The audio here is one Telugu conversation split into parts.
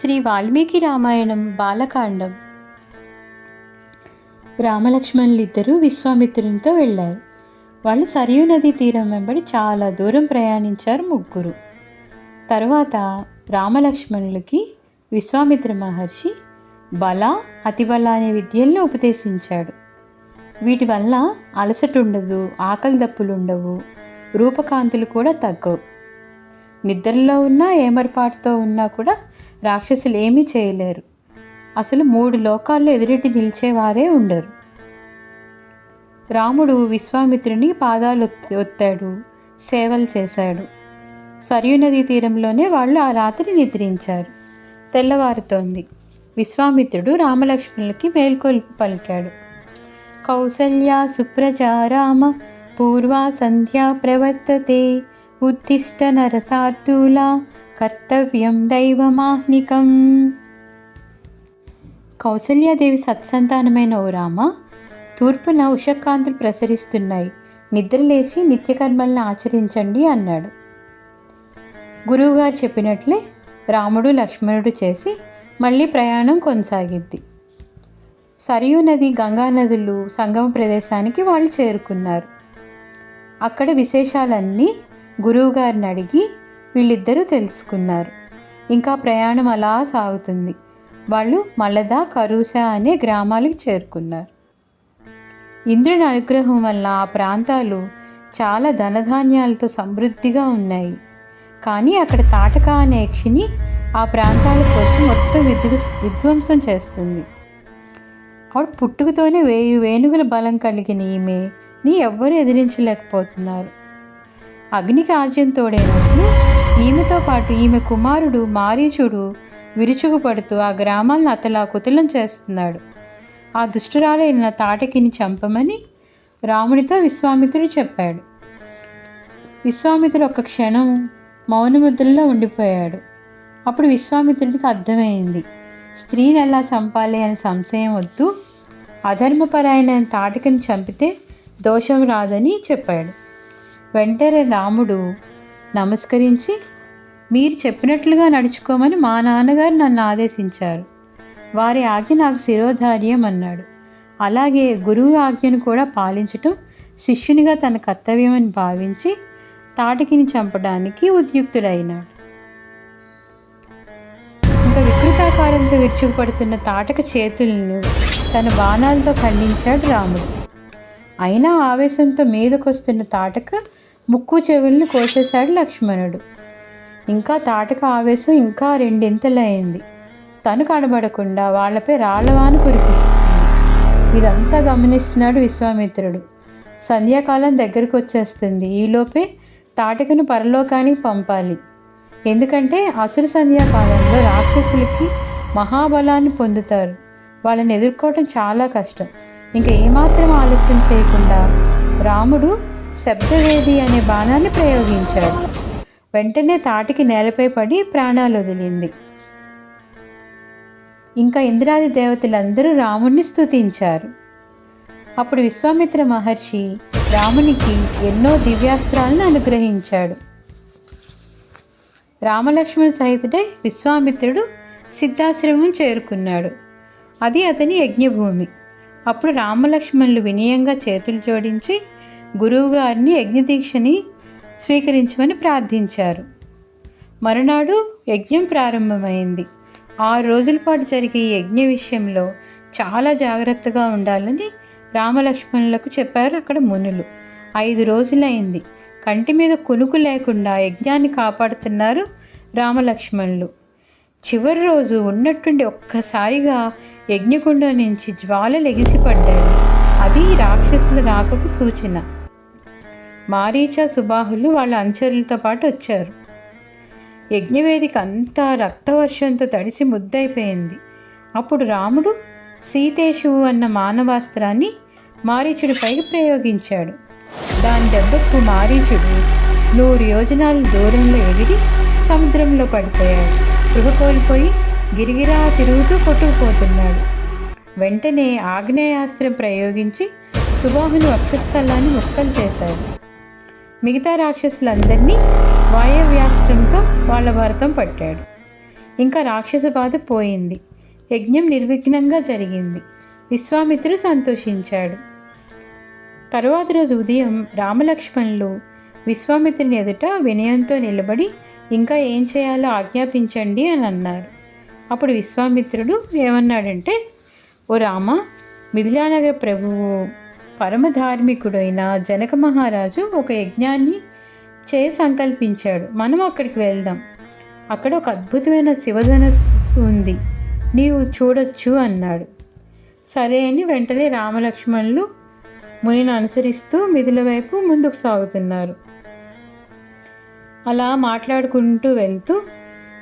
శ్రీ వాల్మీకి రామాయణం బాలకాండం. రామలక్ష్మణులు ఇద్దరూ విశ్వామిత్రునితో వెళ్ళారు. వాళ్ళు సరియు నదీ తీరం వెంబడి చాలా దూరం ప్రయాణించారు ముగ్గురు. తర్వాత రామలక్ష్మణులకి విశ్వామిత్ర మహర్షి బల అతిబల అనే విద్యల్ని ఉపదేశించాడు. వీటి వల్ల అలసట ఉండదు ఆకలి దప్పులు ఉండవు రూపకాంతులు కూడా తగ్గవు. నిద్రలో ఉన్నా ఏమరపాటుతో ఉన్నా కూడా రాక్షసులు ఏమీ చేయలేరు. అసలు మూడు లోకాల్లో ఎదురెట్టి నిలిచేవారే ఉండరు. రాముడు విశ్వామిత్రుని పాదాలు ఒత్తాడు సేవలు చేశాడు. సరియు నదీ తీరంలోనే వాళ్ళు ఆ రాత్రి నిద్రించారు. తెల్లవారుతోంది. విశ్వామిత్రుడు రామలక్ష్మణులకి మేల్కొల్పు పలికాడు. కౌసల్య సుప్రజ రామ పూర్వ సంధ్యా ప్రవర్తతే ఉత్తిష్ట నరసార్థుల కర్తవ్యం దైవమాహ్నికం. కౌసల్యాదేవి సత్సంతానమైన ఓ రామ తూర్పున ఉషకాంతులు ప్రసరిస్తున్నాయి. నిద్రలేచి నిత్యకర్మల్ని ఆచరించండి అన్నాడు. గురువుగారు చెప్పినట్లే రాముడు లక్ష్మణుడు చేసి మళ్ళీ ప్రయాణం కొనసాగిద్ది. సరియు నది గంగా నదులు సంగమ ప్రదేశానికి వాళ్ళు చేరుకున్నారు. అక్కడ విశేషాలన్నీ గురువుగారిని అడిగి వీళ్ళిద్దరూ తెలుసుకున్నారు. ఇంకా ప్రయాణం అలా సాగుతుంది. వాళ్ళు మలద కరూసా అనే గ్రామాలకు చేరుకున్నారు. ఇంద్రుని అనుగ్రహం వల్ల ఆ ప్రాంతాలు చాలా ధనధాన్యాలతో సమృద్ధిగా ఉన్నాయి. కానీ అక్కడ తాటక అనే యక్షిని ఆ ప్రాంతాలకు వచ్చి మొత్తం విధ్వంస విధ్వంసం చేస్తుంది. ఆవిడ పుట్టుకతోనే వేయి వేణుగుల బలం కలిగిన ఈమెని ఎవ్వరూ ఎదిరించలేకపోతున్నారు. అగ్నికి ఆజ్యం తోడైనట్లు ఈమెతో పాటు ఈమె కుమారుడు మారీచుడు విరుచుకుపడుతూ ఆ గ్రామాలను అతలా కుతలం చేస్తున్నాడు. ఆ దుష్టురాలైన తాటకిని చంపమని రామునితో విశ్వామిత్రుడు చెప్పాడు. విశ్వామిత్రుడు ఒక క్షణం మౌనముద్రలో ఉండిపోయాడు. అప్పుడు విశ్వామిత్రుడికి అర్థమైంది. స్త్రీని ఎలా చంపాలి అనే సంశయం వద్దు. అధర్మపరాయణ తాటకిని చంపితే దోషం రాదని చెప్పాడు. వెంటనే రాముడు నమస్కరించి మీరు చెప్పినట్లుగా నడుచుకోమని మా నాన్నగారు నన్ను ఆదేశించారు. వారి ఆజ్ఞ నాకు శిరోధార్యం అన్నాడు. అలాగే గురువు ఆజ్ఞను కూడా పాలించటం శిష్యునిగా తన కర్తవ్యమని భావించి తాటకిని చంపడానికి ఉద్యుక్తుడైనాడు. ఇంకా వికృతాకారంతో విరుచుకుపడుతున్న తాటక చేతులను తన బాణాలతో ఖండించాడు రాముడు. అయినా ఆవేశంతో మీదకొస్తున్న తాటక ముక్కు చెవుల్ని కోసేశాడు లక్ష్మణుడు. ఇంకా తాటక ఆవేశం ఇంకా రెండింతలైంది. తను కనబడకుండా వాళ్ళపై రాళ్ళవాను కురిపిస్తుంది. ఇదంతా గమనిస్తున్నాడు విశ్వామిత్రుడు. సంధ్యాకాలం దగ్గరకు వచ్చేస్తుంది ఈలోపే తాటకను పరలోకానికి పంపాలి. ఎందుకంటే అసురు సంధ్యాకాలంలో రాక్షసులకి మహాబలాన్ని పొందుతారు. వాళ్ళని ఎదుర్కోవటం చాలా కష్టం. ఇంకా ఏమాత్రం ఆలస్యం చేయకుండా రాముడు శబ్దవేది అనే బాణాన్ని ప్రయోగించాడు. వెంటనే తాటికి నేలపై పడి ప్రాణాలు వదిలింది. ఇంకా ఇంద్రాది దేవతలందరూ రాముణ్ణి స్తుతించారు. అప్పుడు విశ్వామిత్ర మహర్షి రామునికి ఎన్నో దివ్యాస్త్రాలను అనుగ్రహించాడు. రామలక్ష్మణ సహితుడై విశ్వామిత్రుడు సిద్ధాశ్రమం చేరుకున్నాడు. అది అతని యజ్ఞభూమి. అప్పుడు రామలక్ష్మణులు వినయంగా చేతులు జోడించి గురువుగారిని యజ్ఞదీక్షని స్వీకరించమని ప్రార్థించారు. మరునాడు యజ్ఞం ప్రారంభమైంది. ఆరు రోజుల పాటు జరిగే ఈ యజ్ఞ విషయంలో చాలా జాగ్రత్తగా ఉండాలని రామలక్ష్మణులకు చెప్పారు అక్కడ మునులు. ఐదు రోజులైంది. కంటి మీద కునుకు లేకుండా యజ్ఞాన్ని కాపాడుతున్నారు రామలక్ష్మణులు. చివరి రోజు ఉన్నట్టుండి ఒక్కసారిగా యజ్ఞకుండం నుంచి జ్వాలలు ఎగిసిపడ్డాయి అది రాక్షసుల రాకకు సూచన. మారీచ సుబాహులు వాళ్ళ అనుచరులతో పాటు వచ్చారు. యజ్ఞవేదిక అంతా రక్తవర్షంతో తడిసి ముద్దైపోయింది అప్పుడు రాముడు సీతేశువు అన్న మానవాస్త్రాన్ని మారీచుడిపైకి ప్రయోగించాడు. దాని దెబ్బకు మారీచుడు నూరు యోజనాల దూరంలో ఎగిరి సముద్రంలో పడిపోయాడు. స్పృహ కోల్పోయి గిరిగిరా తిరుగుతూ కొట్టుకుపోతున్నాడు. వెంటనే ఆగ్నేయాస్త్రం ప్రయోగించి సుబాహుని వక్షస్థలాన్ని ముక్కలు చేశాడు. మిగతా రాక్షసులందరినీ వాయవ్యాస్త్రంతో వాళ్ళ భరతం పట్టాడు. ఇంకా రాక్షస బాధ పోయింది. యజ్ఞం నిర్విఘ్నంగా జరిగింది. విశ్వామిత్రుడు సంతోషించాడు. తరువాత రోజు ఉదయం రామలక్ష్మణులు విశ్వామిత్రుని ఎదుట వినయంతో నిలబడి ఇంకా ఏం చేయాలో ఆజ్ఞాపించండి అని అన్నారు. అప్పుడు విశ్వామిత్రుడు ఏమన్నాడంటే ఓ రామ మిథిలానగర ప్రభువు పరమధార్మికుడైన జనక మహారాజు ఒక యజ్ఞాన్ని చే సంకల్పించాడు మనం అక్కడికి వెళ్దాం. అక్కడ ఒక అద్భుతమైన శివధనస్సు ఉంది. నీవు చూడొచ్చు అన్నాడు. సరే అని వెంటనే రామలక్ష్మణులు మునిని అనుసరిస్తూ మిథుల వైపు ముందుకు సాగుతున్నారు. అలా మాట్లాడుకుంటూ వెళ్తూ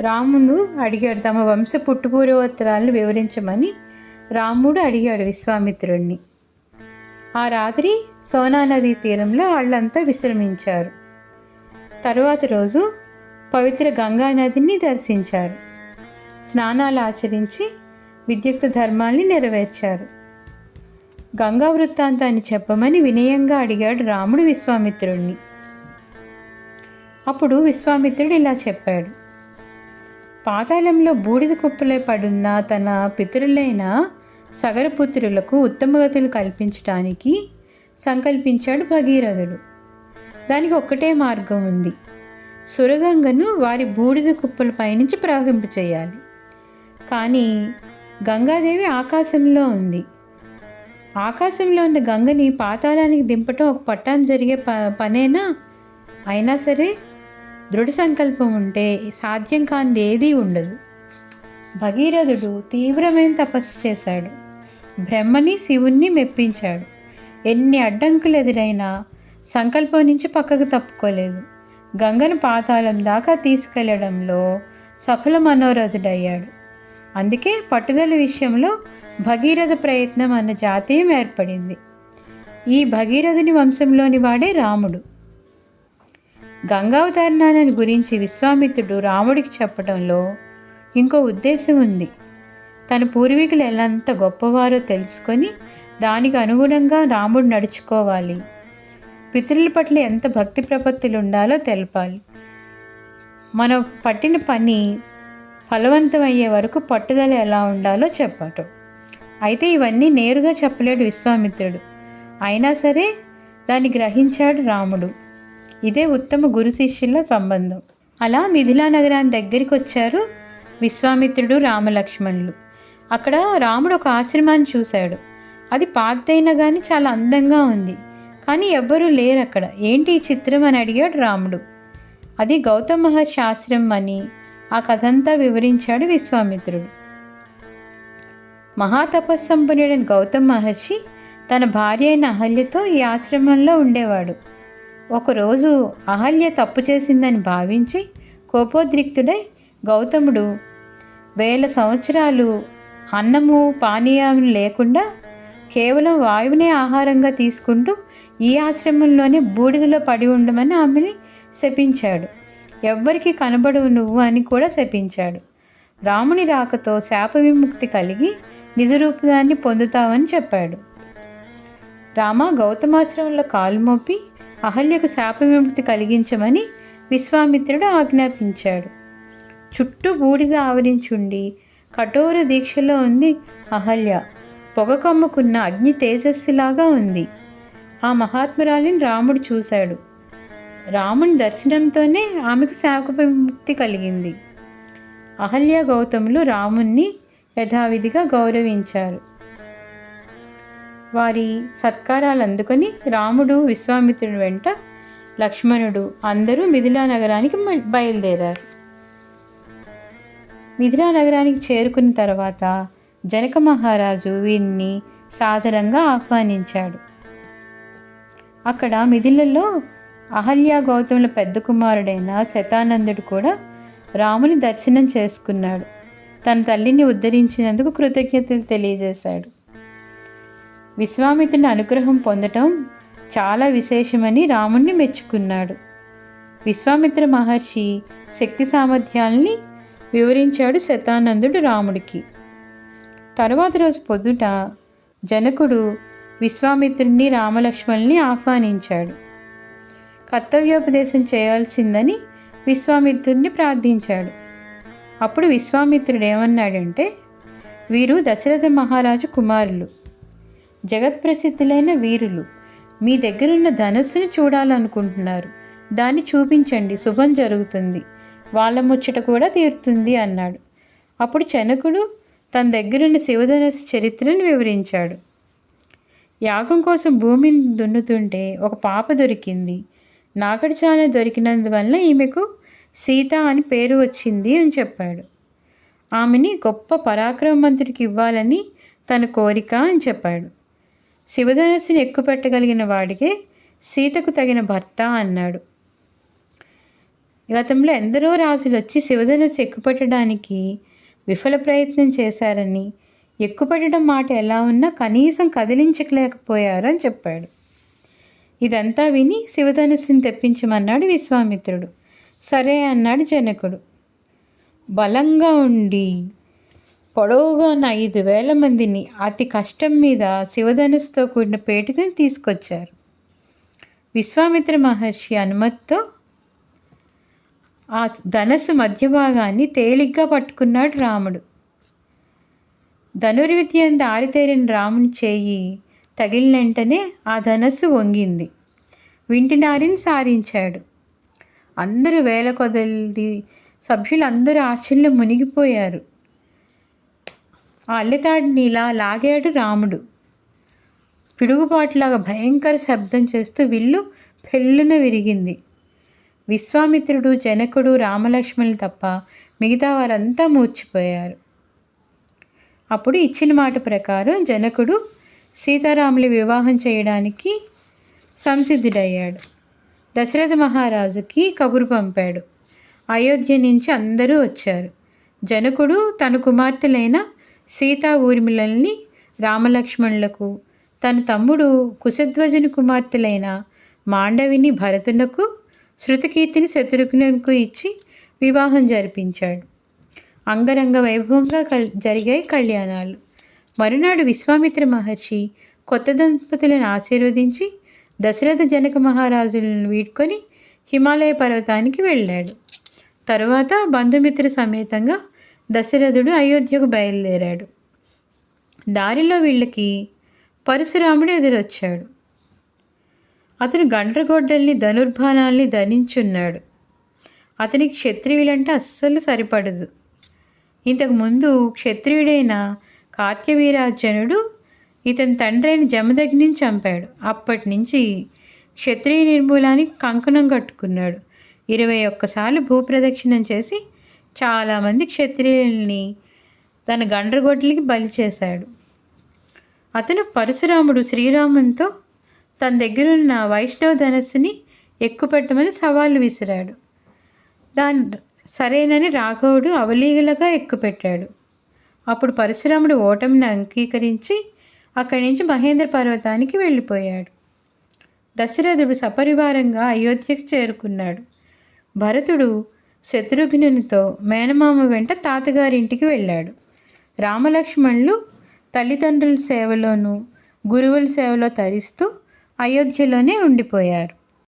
రాముడు అడిగాడు. తమ వంశ పుట్టుపూర్వోత్తరాలను వివరించమని రాముడు అడిగాడు విశ్వామిత్రుడిని ఆ రాత్రి సోనా నదీ తీరంలో వాళ్ళంతా విశ్రమించారు. తరువాత రోజు పవిత్ర గంగా నదిని దర్శించారు. స్నానాలు ఆచరించి విద్యుక్త ధర్మాల్ని నెరవేర్చారు. గంగా వృత్తాంతాన్ని చెప్పమని వినయంగా అడిగాడు రాముడు విశ్వామిత్రుడిని అప్పుడు విశ్వామిత్రుడు ఇలా చెప్పాడు. పాతాళంలో బూడిద కుప్పలే పడున్న తన పితరులైన సగరపుత్రులకు ఉత్తమగతులు కల్పించటానికి సంకల్పించాడు భగీరథుడు. దానికి ఒక్కటే మార్గం ఉంది. సురగంగను వారి బూడిద కుప్పల పైనుంచి ప్రవహింపచేయాలి కానీ గంగాదేవి ఆకాశంలో ఉంది. ఆకాశంలో ఉన్న గంగని పాతాళానికి దింపటం ఒక పట్టాన్ని జరిగే ప పనేనా? అయినా సరే దృఢ సంకల్పం ఉంటే సాధ్యం కానిది ఏదీ ఉండదు. భగీరథుడు తీవ్రమైన తపస్సు చేశాడు. బ్రహ్మని శివుణ్ణి మెప్పించాడు. ఎన్ని అడ్డంకులు ఎదురైనా సంకల్పం నుంచి పక్కకు తప్పుకోలేదు. గంగను పాతాళం దాకా తీసుకెళ్ళడంలో సఫల మనోరథుడయ్యాడు. అందుకే పట్టుదల విషయంలో భగీరథ ప్రయత్నం అన్న జాతీయం ఏర్పడింది. ఈ భగీరథుని వంశంలోని వాడే రాముడు. గంగావతరణాన్ని గురించి విశ్వామిత్రుడు రాముడికి చెప్పడంలో ఇంకో ఉద్దేశం ఉంది. తన పూర్వీకులు ఎలాంత గొప్పవారో తెలుసుకొని దానికి అనుగుణంగా రాముడు నడుచుకోవాలి. పితరుల పట్ల ఎంత భక్తి ప్రపత్తులు ఉండాలో తెలపాలి. మనం పట్టిన పని ఫలవంతమయ్యే వరకు పట్టుదల ఎలా ఉండాలో చెప్పటం. అయితే ఇవన్నీ నేరుగా చెప్పలేడు విశ్వామిత్రుడు. అయినా సరే దాన్ని గ్రహించాడు రాముడు. ఇదే ఉత్తమ గురు శిష్యుల సంబంధం. అలా మిథిలా నగరాన్ని దగ్గరికి వచ్చారు విశ్వామిత్రుడు రామలక్ష్మణులు. అక్కడ రాముడు ఒక ఆశ్రమాన్ని చూశాడు. అది పాతైనా కానీ చాలా అందంగా ఉంది. కానీ ఎవ్వరూ లేరు అక్కడ. ఏంటి ఈ చిత్రం అని అడిగాడు రాముడు. అది గౌతమ మహర్షి ఆశ్రమం అని ఆ కథంతా వివరించాడు విశ్వామిత్రుడు. మహాతపస్సంపన్నుడైన గౌతమ్ మహర్షి తన భార్య అయిన అహల్యతో ఈ ఆశ్రమంలో ఉండేవాడు. ఒకరోజు అహల్య తప్పు చేసిందని భావించి కోపోద్రిక్తుడై గౌతముడు వేల సంవత్సరాలు అన్నము పానీయం లేకుండా కేవలం వాయువునే ఆహారంగా తీసుకుంటూ ఈ ఆశ్రమంలోనే బూడిదలో పడి ఉండమని ఆమెని శపించాడు. ఎవ్వరికి కనబడవు నువ్వు అని కూడా శపించాడు. రాముని రాకతో శాప విముక్తి కలిగి నిజరూపాన్ని పొందుతావని చెప్పాడు. రామ గౌతమాశ్రమంలో కాలు మోపి అహల్యకు శాప విముక్తి కలిగించమని విశ్వామిత్రుడు ఆజ్ఞాపించాడు. చుట్టూ బూడిద ఆవరించుండి. కఠోర దీక్షలో ఉంది అహల్య. పొగ కమ్ముకున్న అగ్ని తేజస్సులాగా ఉంది. ఆ మహాత్మురాలిని రాముడు చూశాడు. రాముని దర్శనంతోనే ఆమెకు శాప విముక్తి కలిగింది. అహల్య గౌతములు రాముణ్ణి యథావిధిగా గౌరవించారు. వారి సత్కారాలు అందుకొని రాముడు విశ్వామిత్రుడు వెంట లక్ష్మణుడు అందరూ మిథిలా నగరానికి బయలుదేరారు. మిథిలా నగరానికి చేరుకున్న తర్వాత జనక మహారాజు వీరిని సాదరంగా ఆహ్వానించాడు. అక్కడ మిథిలలో అహల్య గౌతముల పెద్ద కుమారుడైన శతానందుడు కూడా రాముని దర్శనం చేసుకున్నాడు. తన తల్లిని ఉద్ధరించినందుకు కృతజ్ఞతలు తెలియజేశాడు. విశ్వామిత్రుని అనుగ్రహం పొందటం చాలా విశేషమని రాముణ్ణి మెచ్చుకున్నాడు. విశ్వామిత్ర మహర్షి శక్తి సామర్థ్యాల్ని వివరించాడు శతానందుడు రాముడికి. తరువాత రోజు పొద్దుట జనకుడు విశ్వామిత్రుడిని రామలక్ష్మణుల్ని ఆహ్వానించాడు. కర్తవ్యోపదేశం చేయాల్సిందని విశ్వామిత్రుడిని ప్రార్థించాడు. అప్పుడు విశ్వామిత్రుడు ఏమన్నాడంటే వీరు దశరథ మహారాజు కుమారులు. జగత్ప్రసిద్ధులైన వీరులు మీ దగ్గరున్న ధనస్సుని చూడాలనుకుంటున్నారు. దాన్ని చూపించండి. శుభం జరుగుతుంది. వాళ్ళ ముచ్చట కూడా తీరుతుంది అన్నాడు. అప్పుడు చనకుడు తన దగ్గరున్న శివధనుసు చరిత్రను వివరించాడు. యాగం కోసం భూమిని దున్నుతుంటే ఒక పాప దొరికింది. నాగడిచాన దొరికినందువల్ల ఈమెకు సీత అని పేరు వచ్చింది అని చెప్పాడు. ఆమెని గొప్ప పరాక్రమవంతుడికి ఇవ్వాలని తన కోరిక అని చెప్పాడు. శివధనస్సుని ఎక్కుపెట్టగలిగిన వాడికే సీతకు తగిన భర్త అన్నాడు. గతంలో ఎందరో రాజులు వచ్చి శివధనుసు ఎక్కుపెట్టడానికి విఫల ప్రయత్నం చేశారని ఎక్కుపెట్టడం మాట ఎలా ఉన్నా కనీసం కదిలించలేకపోయారు అని చెప్పాడు. ఇదంతా విని శివధనుస్సుని తెప్పించమన్నాడు విశ్వామిత్రుడు. సరే అన్నాడు జనకుడు. బలంగా ఉండి పొడవుగా ఉన్న ఐదు వేల మందిని అతి కష్టం మీద శివధనుస్సుతో కూడిన పేటుకని తీసుకొచ్చారు. విశ్వామిత్ర మహర్షి అనుమతితో ఆ ధనస్సు మధ్య భాగాన్ని తేలిగ్గా పట్టుకున్నాడు రాముడు. ధనుర్విద్య దారితేరిన రాముని చేయి తగిలిన వెంటనే ఆ ధనస్సు వంగింది. వింటినారిని సారించాడు. అందరూ వేల కొదలిది సభ్యులందరూ ఆశ్చర్యంలో మునిగిపోయారు. ఆ అల్లెతాడిని ఇలా లాగాడు రాముడు. పిడుగుపాటులాగా భయంకర శబ్దం చేస్తూ విల్లు పెళ్ళున విరిగింది. విశ్వామిత్రుడు జనకుడు రామలక్ష్మణులు తప్ప మిగతా వారంతా మూర్చిపోయారు. అప్పుడు ఇచ్చిన మాట ప్రకారం జనకుడు సీతారాములు వివాహం చేయడానికి సంసిద్ధుడయ్యాడు. దశరథ మహారాజుకి కబురు పంపాడు. అయోధ్య నుంచి అందరూ వచ్చారు. జనకుడు తన కుమార్తెలైన సీతా ఊర్మిళల్ని రామలక్ష్మణులకు తన తమ్ముడు కుశధ్వజుని కుమార్తెలైన మాండవిని భరతునకు శృతకీర్తిని శత్రుఘ్నుకు ఇచ్చి వివాహం జరిపించాడు. అంగరంగ వైభవంగా కల్ జరిగాయి కళ్యాణాలు. మరునాడు విశ్వామిత్ర మహర్షి కొత్త దంపతులను ఆశీర్వదించి దశరథ జనక మహారాజులను వీడ్కొని హిమాలయ పర్వతానికి వెళ్ళాడు. తరువాత బంధుమిత్ర సమేతంగా దశరథుడు అయోధ్యకు బయలుదేరాడు. దారిలో వీళ్ళకి పరశురాముడు ఎదురొచ్చాడు. అతను గండ్రగొడ్డల్ని ధనుర్బాణాల్ని ధరించున్నాడు అతనికి క్షత్రియులంటే అస్సలు సరిపడదు. ఇంతకుముందు క్షత్రియుడైన కార్త్యవీరార్జునుడు ఇతని తండ్రి అయిన జమదగ్నిని చంపాడు. అప్పటి నుంచి క్షత్రియ నిర్మూలానికి కంకణం కట్టుకున్నాడు. ఇరవై ఒక్కసార్లు భూప్రదక్షిణం చేసి చాలామంది క్షత్రియుల్ని తన గండ్రగొడ్లకి బలి చేశాడు. అతను పరశురాముడు శ్రీరామునితో తన దగ్గరున్న వైష్ణవ ధనస్సుని ఎక్కుపెట్టమని సవాళ్ళు విసిరాడు. దాని సరేనని రాఘవుడు అవలీలగా ఎక్కుపెట్టాడు అప్పుడు పరశురాముడు ఓటమిని అంగీకరించి అక్కడి నుంచి మహేంద్ర పర్వతానికి వెళ్ళిపోయాడు. దశరథుడు సపరివారంగా అయోధ్యకు చేరుకున్నాడు. భరతుడు శత్రుఘ్నునితో మేనమామ వెంట తాతగారింటికి వెళ్ళాడు. రామలక్ష్మణులు తల్లిదండ్రుల సేవలోనూ గురువుల సేవలో తరిస్తూ అయోధ్యలోనే ఉండిపోయారు.